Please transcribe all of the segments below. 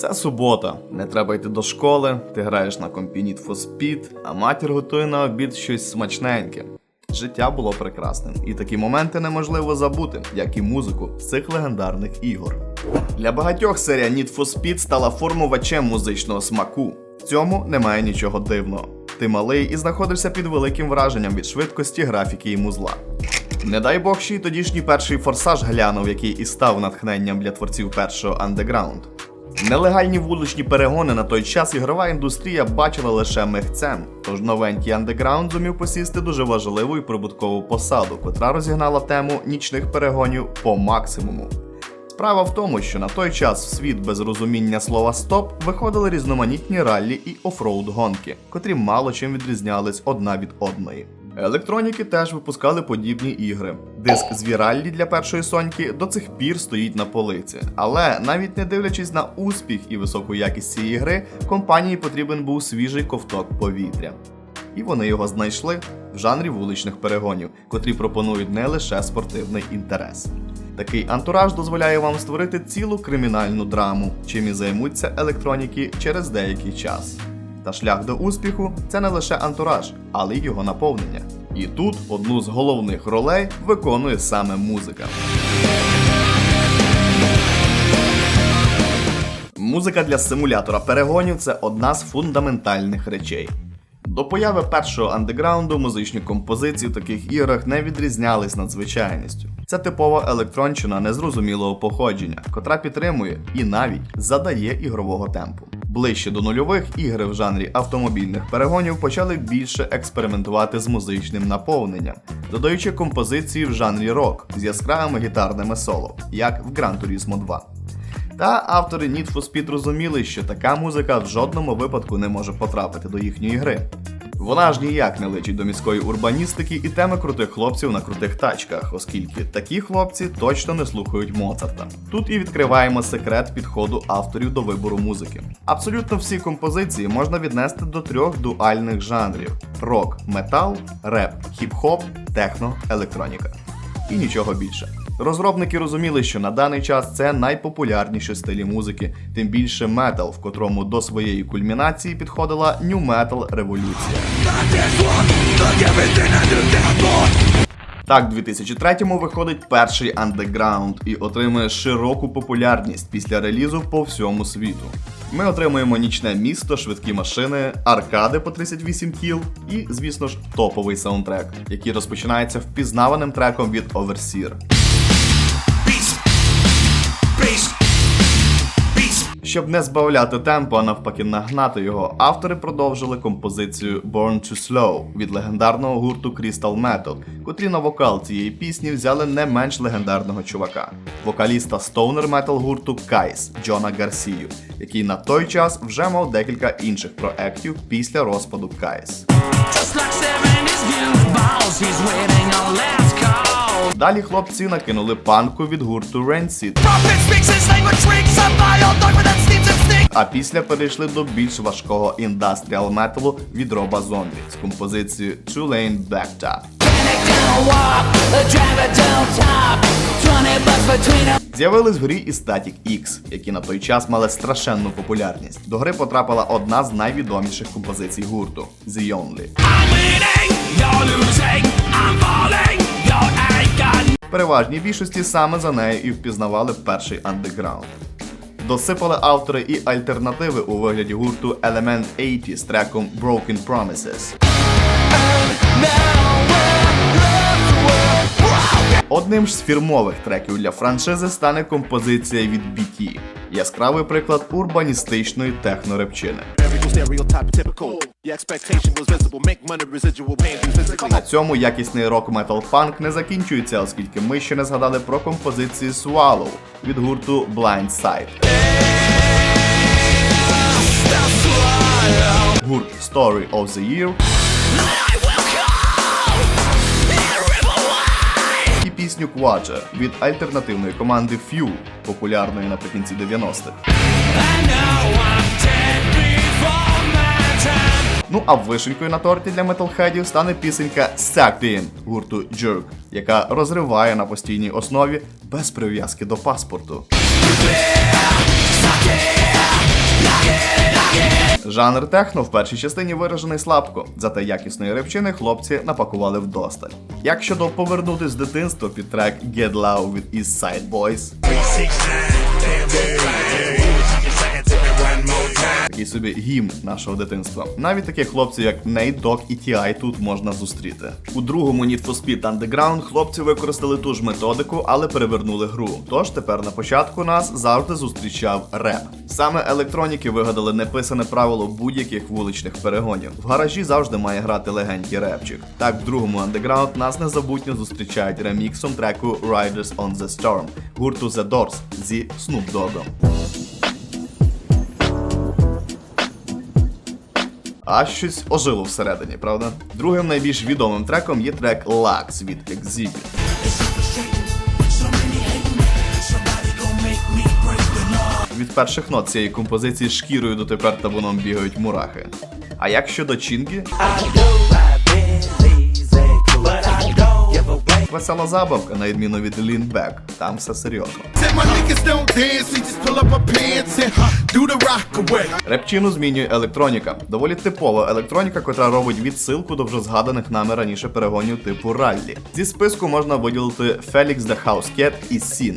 Це субота, не треба йти до школи, ти граєш на компі Need for Speed, а матір готує на обід щось смачненьке. Життя було прекрасним, і такі моменти неможливо забути, як і музику з цих легендарних ігор. Для багатьох серія Need for Speed стала формувачем музичного смаку. В цьому немає нічого дивного. Ти малий і знаходишся під великим враженням від швидкості, графіки і музла. Не дай Бог, ще й тодішній перший форсаж глянув, який і став натхненням для творців першого Underground. Нелегальні вуличні перегони на той час ігрова індустрія бачила лише мехцем, тож новенький Underground зумів посісти дуже важливу і прибуткову посаду, котра розігнала тему нічних перегонів по максимуму. Справа в тому, що на той час в світ без розуміння слова стоп виходили різноманітні раллі і офроуд гонки, котрі мало чим відрізнялись одна від одної. Електроніки теж випускали подібні ігри. Диск з Віраллі для першої соньки до цих пір стоїть на полиці. Але навіть не дивлячись на успіх і високу якість цієї гри, компанії потрібен був свіжий ковток повітря. І вони його знайшли в жанрі вуличних перегонів, котрі пропонують не лише спортивний інтерес. Такий антураж дозволяє вам створити цілу кримінальну драму, чим і займуться електроніки через деякий час. Та шлях до успіху це не лише антураж, але й його наповнення. І тут одну з головних ролей виконує саме музика. Музика для симулятора перегонів це одна з фундаментальних речей. До появи першого андеграунду музичні композиції в таких іграх не відрізнялись надзвичайністю. Це типова електронщина незрозумілого походження, котра підтримує і навіть задає ігрового темпу. Ближче до нульових ігри в жанрі автомобільних перегонів почали більше експериментувати з музичним наповненням, додаючи композиції в жанрі рок з яскравими гітарними соло, як в Gran Turismo 2. Та автори Need for Speed розуміли, що така музика в жодному випадку не може потрапити до їхньої гри. Вона ж ніяк не личить до міської урбаністики і теми крутих хлопців на крутих тачках, оскільки такі хлопці точно не слухають Моцарта. Тут і відкриваємо секрет підходу авторів до вибору музики. Абсолютно всі композиції можна віднести до трьох дуальних жанрів: рок, метал, реп, хіп-хоп, техно, електроніка. І нічого більше. Розробники розуміли, що на даний час це найпопулярніші стилі музики, тим більше метал, в котрому до своєї кульмінації підходила нью метал революція. Так, в 2003-му виходить перший Underground і отримує широку популярність після релізу по всьому світу. Ми отримуємо нічне місто, швидкі машини, аркади по 38 кіл і, звісно ж, топовий саундтрек, який розпочинається впізнаваним треком від Overseer. Щоб не збавляти темпу, а навпаки нагнати його, автори продовжили композицію Born to Slow від легендарного гурту Crystal Metal, котрі на вокал цієї пісні взяли не менш легендарного чувака, вокаліста стоунер метал гурту Кайс Джона Гарсію, який на той час вже мав декілька інших проєктів після розпаду Кайс. Just like seven is Далі хлопці накинули панку від гурту Rancid, а після перейшли до більш важкого індастріал металу від Роба Зомбі з композицією Two Lane Blacktop. Panic don't walk, the driver don't talk. 20 bucks between them. Z'явились в грі і Static X, які на той час мали страшенну популярність. До гри потрапила одна з найвідоміших композицій гурту The Only. I'm winning, you're losing. I'm falling, you ain't got В переважній більшості саме за нею і впізнавали перший андеграунд. Досипали автори і альтернативи у вигляді гурту Element 80 з треком Broken Promises. Одним з фірмових треків для франшизи стане композиція від BT. Яскравий приклад урбаністичної технорепчини. Stereotype typical. Your expectation was visible. Make money, residual pain. На цьому якісний рок метал фанк не закінчується, оскільки ми ще не згадали про композиції Swallow від гурту Blind Side. Гурт Story of the Year і пісню Quadra від альтернативної команди Fuel, популярної наприкінці 90-х. Ну а вишенькою на торті для металхедів стане пісенька Sucked In гурту Jerk, яка розриває на постійній основі без прив'язки до паспорту. Жанр техно в першій частині виражений слабко, зате якісної репчини хлопці напакували вдосталь. Як щодо повернутись з дитинства під трек Get Loud від East Side Boys, такий собі гімн нашого дитинства. Навіть таких хлопців, як Nate Dogg і T.I. тут можна зустріти. У другому Need for Speed Underground хлопці використали ту ж методику, але перевернули гру. Тож тепер на початку нас завжди зустрічав реп. Саме електроніки вигадали неписане правило будь-яких вуличних перегонів. В гаражі завжди має грати легенький репчик. Так, в другому Underground нас незабутньо зустрічають реміксом треку Riders on the Storm гурту The Doors зі Snoop Dogg'ом. А щось ожило всередині, правда? Другим найбільш відомим треком є трек Lux від Exhibit. Від перших нот цієї композиції шкірою дотепер табуном бігають мурахи. А як щодо Чінгі? Весела забавка, на відміну від Lean Back. Там все серйозно. Репчину змінює електроніка. Доволі типова електроніка, котра робить відсилку до вже згаданих нами раніше перегонів типу раллі. Зі списку можна виділити Felix the House Cat і Sin.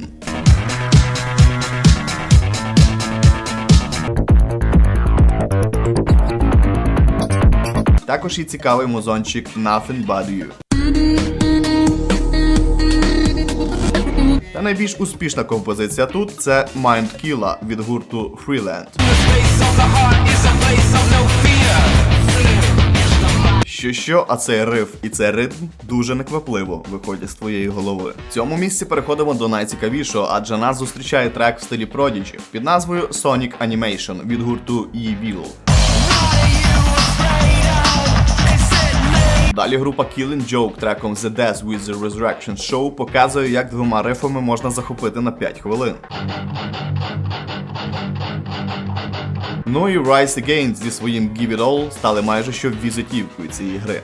Також і цікавий музончик Nothing But You. Найбільш успішна композиція тут це Mind Killa від гурту Freeland. Що що, а цей риф і цей ритм дуже неквапливо виходять з твоєї голови. В цьому місці переходимо до найцікавішого, адже нас зустрічає трек в стилі Prodigy під назвою Sonic Animation від гурту Evil. Далі група Killing Joke треком The Death with the Resurrection Show показує, як двома рифами можна захопити на 5 хвилин. Ну і Rise Against зі своїм Give It All стали майже що візитівкою цієї гри.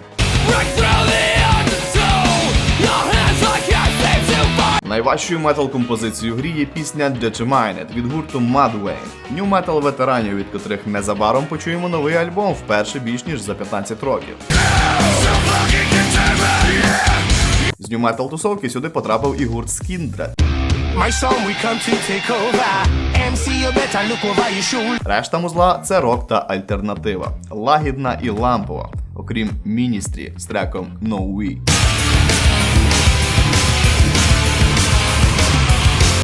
Найважчою метал композицією в грі є пісня Determined від гурту Mudvayne. Нью метал ветеранів, від котрих незабаром почуємо новий альбом вперше більш ніж за 15 років. З нью метал тусовки сюди потрапив і гурт shoulder. Решта музла це рок та альтернатива, лагідна і лампова, окрім міністрі з треком No We.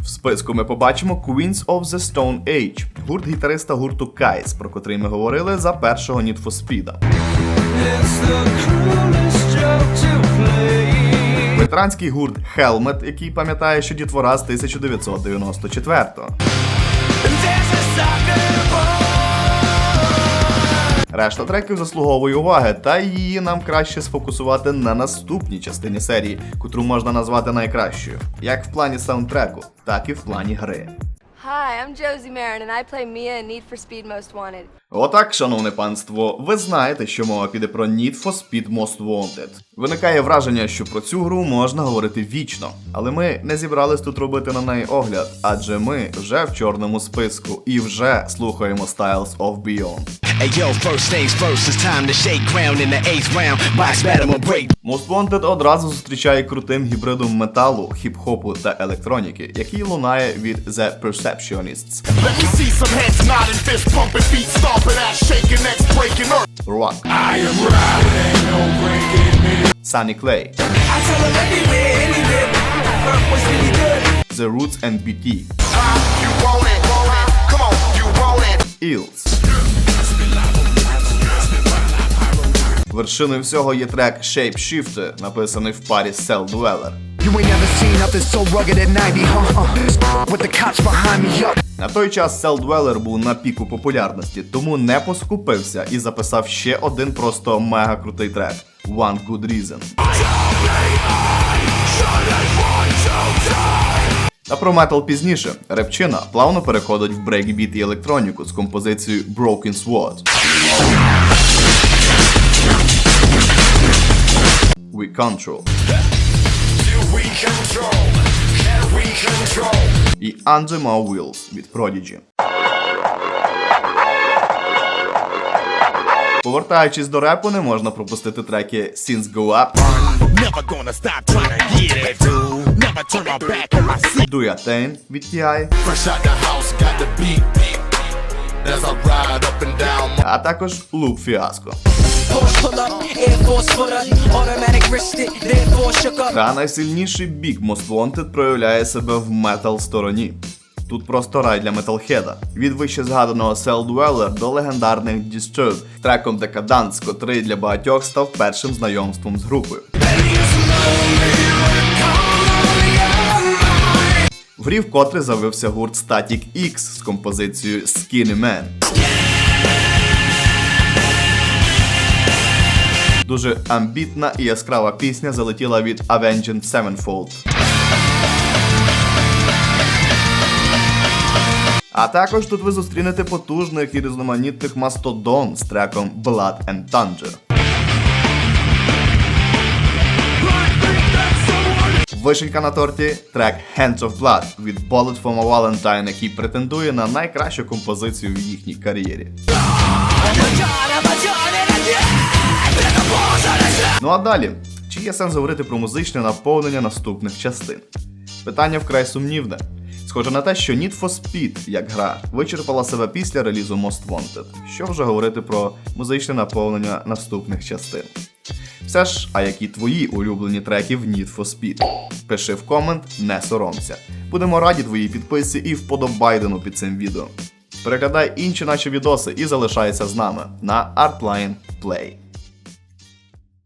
В списку ми побачимо Queens of the Stone Age, гурт гітариста гурту Кайс, про котрий ми говорили за першого Need for Speed. Ветеранський гурт Helmet, який пам'ятає, що дітвора з 1994-го. Решта треків заслуговує уваги, та її нам краще сфокусувати на наступній частині серії, котру можна назвати найкращою, як в плані саундтреку, так і в плані гри. Hi, I'm Josie Marin, and I play Mia in Need for Speed Most Wanted. Отак, шановне панство, ви знаєте, що мова піде про Need for Speed Most Wanted. Виникає враження, що про цю гру можна говорити вічно, але ми не зібрались тут робити на неї огляд, адже ми вже в чорному списку і вже слухаємо Styles of Beyond. Hey yo, first things first, it's time to shake ground in the eighth round. Box battle, I'ma break Most Wanted одразу зустрічає крутим гібридом металу, хіп-хопу та електроніки, який лунає від The Perceptionists. Let me see some heads nodding, fist pumping, feet stomping, ass shaking, necks breaking, earth. Rock. I am riding, no breaking me. Sunny Clay. I tell them everywhere, anywhere. Work was really good. The Roots and BT. Uh, You want it, want it, come on, you want it. Ills. Вершиною всього є трек Shapeshifter, написаний в парі з Cell Dweller. You ain't never seen nothing so rugged at 90, huh? Uh. На той час Cell Dweller був на піку популярності, тому не поскупився і записав ще один просто мега крутий трек One Good Reason. Та про метал пізніше. Репчина плавно переходить в брейкбіт і електроніку з композицією Broken Sword. We Control. We control, we control? і Under My Wheels від Prodigy. Повертаючись до репу, не можна пропустити треки Since Go Up, Never gonna stop trying to get it. Never turn my back on my seat. Do Ya Thing від T.I., Fresh out the house, got the beat. As I ride up and down а також Loop Fiasco. Porsche pull up, Air Force footer, automatic wrist it, therefore shook up. Та найсильніший бік Most Wanted проявляє себе в метал стороні. Тут просто рай для металхеда. Від вище згаданого Cell Dweller до легендарних Disturbed, треком Decadence, котрий для багатьох став першим знайомством з групою. В грі вкотре з'явився гурт Static X з композицією Skinny Man. Дуже амбітна і яскрава пісня залетіла від Avenged Sevenfold. А також тут ви зустрінете потужних і різноманітних мастодон з треком Blood and Thunder. Вишенька на торті трек Hands of Blood від Bullet for My Valentine, який претендує на найкращу композицію в їхній кар'єрі. Ну а далі, чи є сенс говорити про музичне наповнення наступних частин? Питання вкрай сумнівне. Схоже на те, що Need for Speed, як гра, вичерпала себе після релізу Most Wanted. Що вже говорити про музичне наповнення наступних частин? Все ж, а які твої улюблені треки в Need for Speed? Пиши в комент, не соромся. Будемо раді твоїй підписці і вподобайдену під цим відео. Переглядай інші наші відоси і залишайся з нами на Artline Play.